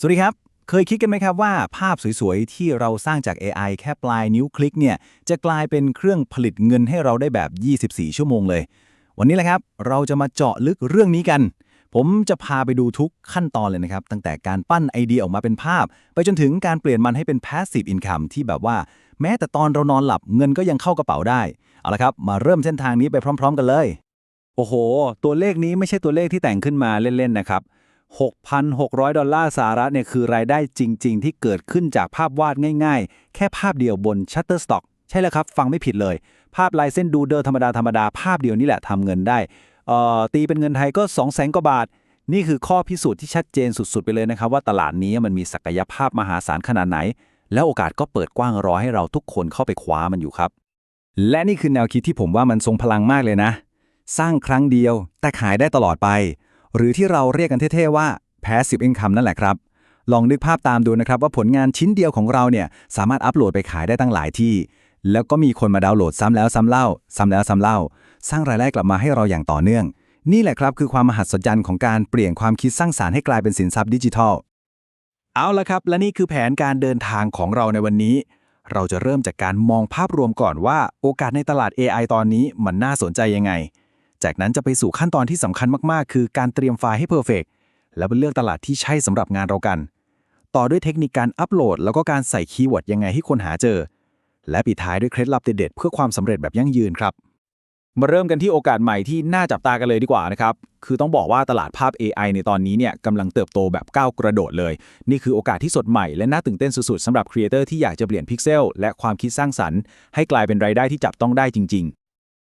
สวัสดีครับ เคยคิดกันไหมครับว่าภาพสวยๆ ที่เราสร้างจาก AI แค่ปลายนิ้วคลิกเนี่ยจะกลายเป็นเครื่องผลิตเงินให้เราได้แบบ 24 ชั่วโมงเลย วันนี้แหละครับ เราจะมาเจาะลึกเรื่องนี้กัน ผมจะพาไปดูทุกขั้นตอนเลยนะครับ ตั้งแต่การปั้นไอเดียออกมาเป็นภาพ ไปจนถึงการเปลี่ยนมันให้เป็น passive income ที่แบบว่า แม้แต่ตอนเรานอนหลับเงินก็ยังเข้ากระเป๋าได้ เอาละครับ มาเริ่มเส้นทางนี้ไปพร้อม ๆ กันเลย โอ้โห ตัวเลขนี้ไม่ใช่ตัวเลขที่แต่งขึ้นมาเล่นๆนะครับ 6,600 ดอลลาร์สหรัฐเนี่ยคือรายได้จริง ๆ ที่เกิดขึ้นจากภาพวาดง่าย ๆ แค่ภาพเดียวบน Shutterstock ใช่แล้วครับ ฟังไม่ผิดเลย ภาพลายเส้นดูเดอร์ธรรมดาธรรมดาภาพเดียวนี่แหละทำเงินได้เอ่อตีเป็นเงินไทยก็ 2 0 0แสนกว่าบาท นี่คือข้อพิสูจน์ที่ชัดเจนสุด ๆ ไปเลยนะครับ ว่าตลาดนี้มันมีศักยภาพมหาศาลขนาดไหน แล้วโอกาสก็เปิดกว้างรอให้เราทุกคนเข้าไปคว้ามันอยู่ครับ และนี่คือแนวคิดที่ผมว่ามันทรงพลังมากเลยนะ สร้างครั้งเดียวแต่ขายได้ตลอดไป หรือที่เราเรียกกันเท่ๆว่า passive income นั่นแหละครับ ลองนึกภาพตามดูนะครับว่าผลงานชิ้นเดียวของเราเนี่ยสามารถอัปโหลดไปขายได้ตั้งหลายที่ แล้วก็มีคนมาดาวน์โหลดซ้ำแล้วซ้ำเล่า ซ้ำแล้วซ้ำเล่า สร้างรายได้กลับมาให้เราอย่างต่อเนื่อง นี่แหละครับคือความมหัศจรรย์ของการเปลี่ยนความคิดสร้างสารรค์ให้กลายเป็นสินทรัพย์ดิจิทัล เอาละครับ และนี่คือแผนการเดินทางของเราในวันนี้ เราจะเริ่มจากการมองภาพรวมก่อนว่า โอกาสในตลาด AI ตอนนี้มันน่าสนใจยังไง จากนั้นจะไปสู่ขั้นตอนที่สำคัญมากๆ คือการเตรียมไฟล์ให้เพอร์เฟกแล้วไปเลือกตลาดที่ใช่สำหรับงานเรากัน ต่อด้วยเทคนิคการอัปโหลด แล้วก็การใส่คีย์เวิร์ดยังไงให้คนหาเจอ และปิดท้ายด้วยเคล็ดลับเด็ดๆเพื่อความสำเร็จแบบยั่งยืนครับ มาเริ่มกันที่โอกาสใหม่ที่น่าจับตากันเลยดีกว่านะครับ คือต้องบอกว่าตลาดภาพ AI ในตอนนี้เนี่ยกำลังเติบโตแบบก้าวกระโดดเลย นี่คือโอกาสที่สดใหม่และน่าตื่นเต้นสุดๆสำหรับครีเอเตอร์ที่อยากจะเปลี่ยนพิกเซลและความคิดสร้างสรรค์ให้กลายเป็นรายได้ที่จับต้องได้จริง ๆ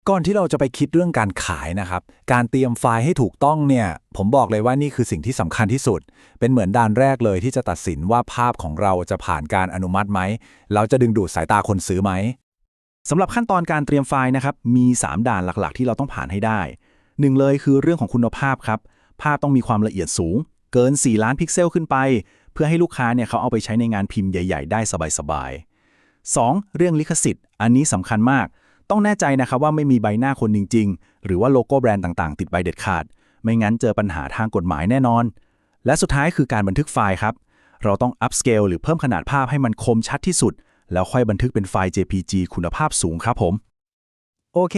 ก่อนที่เราจะไปคิดเรื่องการขายนะครับ การเตรียมไฟล์ให้ถูกต้องเนี่ย ผมบอกเลยว่านี่คือสิ่งที่สำคัญที่สุด เป็นเหมือนด่านแรกเลยที่จะตัดสินว่าภาพของเราจะผ่านการอนุมัติไหมแล้วจะดึงดูดสายตาคนซื้อไหมสำหรับขั้นตอนการเตรียมไฟล์นะครับมี 3 ด่านหลักๆ ที่เราต้องผ่านให้ได้หนึ่งเลยคือเรื่องของคุณภาพครับ ภาพต้องมีความละเอียดสูง เกิน 4 ล้านพิกเซลขึ้นไป เพื่อให้ลูกค้าเนี่ยเขาเอาไปใช้ในงานพิมพ์ใหญ่ ๆ ได้สบายๆ 2. เรื่องลิขสิทธิ์ อันนี้สำคัญมาก ต้องแน่ใจนะครับว่าไม่มีใบหน้าคนจริง ๆ หรือว่าโลโก้แบรนด์ต่างๆ ติดใบเด็ดขาด ไม่งั้นเจอปัญหาทางกฎหมายแน่นอน และสุดท้ายคือการบันทึกไฟล์ครับ เราต้อง upscale หรือเพิ่มขนาดภาพให้มันคมชัดที่สุด แล้วค่อยบันทึกเป็นไฟล์ JPG คุณภาพสูงครับผม โอเค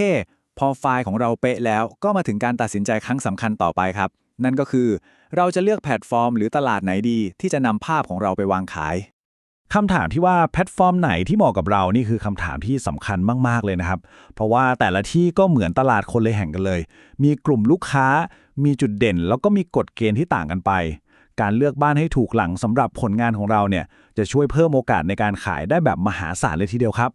พอไฟล์ของเราเป๊ะแล้วก็มาถึงการตัดสินใจครั้งสำคัญต่อไปครับ นั่นก็คือ เราจะเลือกแพลตฟอร์ม หรือตลาดไหนดี ที่จะนำภาพของเราไปวางขาย คำถามที่ว่าแพลตฟอร์มไหนที่เหมาะกับเรานี่คือคำถามที่สำคัญมาก ๆ เลยนะครับ เพราะว่าแต่ละที่ก็เหมือนตลาดคนเลยแห่งกันเลย มีกลุ่มลูกค้า มีจุดเด่น แล้วก็มีกฎเกณฑ์ที่ต่างกันไป การเลือกบ้านให้ถูกหลังสำหรับผลงานของเราเนี่ยจะช่วยเพิ่มโอกาสในการขายได้แบบมหาศาลเลยทีเดียวครับ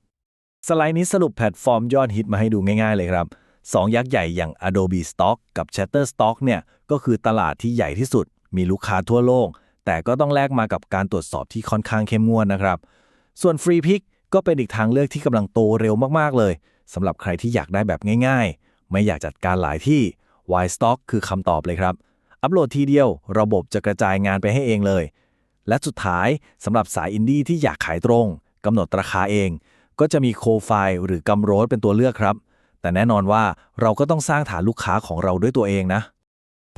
สไลด์นี้สรุปแพลตฟอร์มยอดฮิตมาให้ดูง่าย ๆ เลยครับสองยักษ์ใหญ่อย่าง Adobe Stock กับ Shutterstock เนี่ยก็คือตลาดที่ใหญ่ที่สุด มีลูกค้าทั่วโลก แต่ก็ต้องแลกมากับการตรวจสอบที่ค่อนข้างเข้มงวดนะครับ ส่วน Free Pick ก็เป็นอีกทางเลือกที่กำลังโตเร็วมากๆเลยสำหรับใครที่อยากได้แบบง่าย ๆ ไม่อยากจัดการหลายที่ Y Stock คือคำตอบเลยครับ อัปโหลดทีเดียว ระบบจะกระจายงานไปให้เองเลย และสุดท้ายสำหรับสายอินดี้ที่อยากขายตรงกำหนดราคาเอง ก็จะมีโคไฟหรือกำโรดเป็นตัวเลือกครับ แต่แน่นอนว่าเราก็ต้องสร้างฐานลูกค้าของเราด้วยตัวเองนะ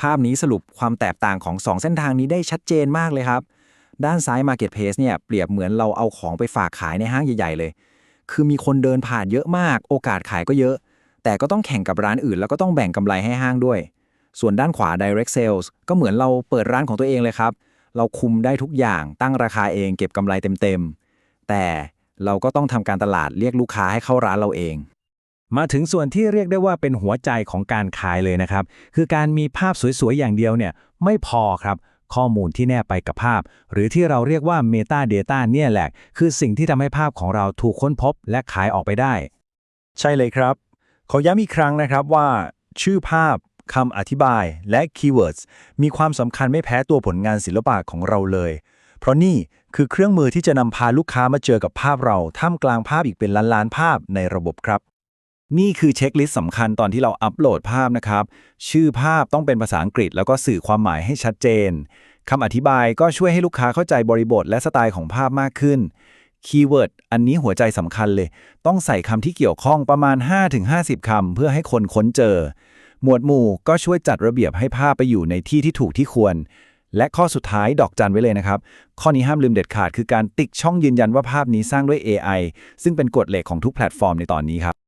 ภาพนี้สรุปความแตกต่างของ 2 เส้นทางนี้ได้ชัดเจนมากเลยครับ ด้านซ้าย Marketplace เนี่ยเปรียบเหมือนเราเอาของไปฝากขายในห้างใหญ่ ๆ เลย คือมีคนเดินผ่านเยอะมาก โอกาสขายก็เยอะ แต่ก็ต้องแข่งกับร้านอื่น แล้วก็ต้องแบ่งกำไรให้ห้างด้วย ส่วนด้านขวา Direct Sales ก็เหมือนเราเปิดร้านของตัวเองเลยครับ เราคุมได้ทุกอย่างตั้งราคาเองเก็บกำไรเต็มๆแต่เราก็ต้องทำการตลาดเรียกลูกค้าให้เข้าร้านเราเอง มาถึงส่วนที่เรียกได้ว่าเป็นหัวใจของการขายเลยนะครับ คือการมีภาพสวยๆ อย่างเดียวเนี่ยไม่พอครับ ข้อมูลที่แนบไปกับภาพ หรือที่เราเรียกว่า Meta Data เนี่ยแหละ คือสิ่งที่ทำให้ภาพของเราถูกค้นพบและขายออกไปได้ ใช่เลยครับ ขอย้ำอีกครั้งนะครับว่า ชื่อภาพคำอธิบายและคีย์เวิร์ดมีความสำคัญไม่แพ้ตัวผลงานศิลปะของเราเลย เพราะนี่คือเครื่องมือที่จะนำพาลูกค้ามาเจอกับภาพเราท่ามกลางภาพอีกเป็นล้านๆภาพในระบบครับ นี่คือเช็คลิสต์สำคัญตอนที่เราอัปโหลดภาพนะครับ ชื่อภาพต้องเป็นภาษาอังกฤษ แล้วก็สื่อความหมายให้ชัดเจนคำอธิบายก็ช่วยให้ลูกค้าเข้าใจบริบทและสไตล์ของภาพมากขึ้นคีย์เวิร์ดอันนี้หัวใจสำคัญเลย ต้องใส่คำที่เกี่ยวข้องประมาณ 5-50 คำเพื่อให้คนค้นเจอ หมวดหมู่ก็ช่วยจัดระเบียบให้ภาพไปอยู่ในที่ที่ถูกที่ควร และข้อสุดท้ายดอกจันไว้เลยนะครับ ข้อนี้ห้ามลืมเด็ดขาดคือการติ๊กช่องยืนยันว่าภาพนี้สร้างด้วย AI ซึ่งเป็นกฎเหล็กของทุกแพลตฟอร์มในตอนนี้ครับ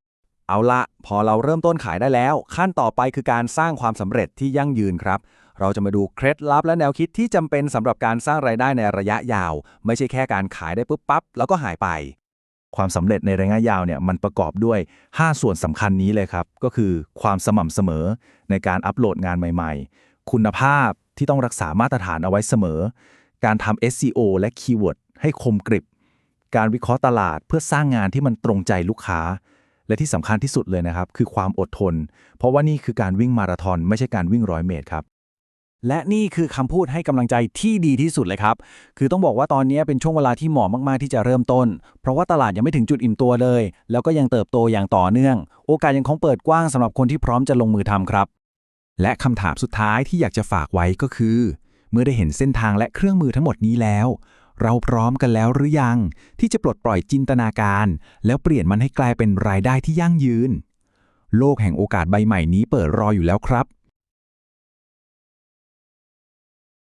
เอาละพอเราเริ่มต้นขายได้แล้ว ขั้นต่อไปคือการสร้างความสำเร็จที่ยั่งยืนครับ เราจะมาดูเคล็ดลับและแนวคิดที่จำเป็นสำหรับการสร้างรายได้ในระยะยาว ไม่ใช่แค่การขายได้ปุ๊บปั๊บแล้วก็หายไป ความสำเร็จในระยะยาวเนี่ยมันประกอบด้วย 5 ส่วนสำคัญนี้เลยครับ ก็คือความสม่ำเสมอในการอัปโหลดงานใหม่ ๆ คุณภาพที่ต้องรักษามาตรฐานเอาไว้เสมอ การทำ SEO และคีย์เวิร์ดให้คมกริบ การวิเคราะห์ตลาดเพื่อสร้างงานที่มันตรงใจลูกค้า และที่สำคัญที่สุดเลยนะครับ คือความอดทน เพราะว่านี่คือการวิ่งมาราธอนไม่ใช่การวิ่งร้อยเมตรครับและนี่คือคำพูดให้กำลังใจที่ดีที่สุดเลยครับ คือต้องบอกว่าตอนนี้เป็นช่วงเวลาที่เหมาะมากๆที่จะเริ่มต้น เพราะว่าตลาดยังไม่ถึงจุดอิ่มตัวเลย แล้วก็ยังเติบโตอย่างต่อเนื่อง โอกาสยังคงเปิดกว้างสำหรับคนที่พร้อมจะลงมือทำครับ และคำถามสุดท้ายที่อยากจะฝากไว้ก็คือ เมื่อได้เห็นเส้นทางและเครื่องมือทั้งหมดนี้แล้ว เราพร้อมกันแล้วหรือยัง ที่จะปลดปล่อยจินตนาการ แล้วเปลี่ยนมันให้กลายเป็นรายได้ที่ยั่งยืน โลกแห่งโอกาสใบใหม่นี้เปิดรออยู่แล้วครับ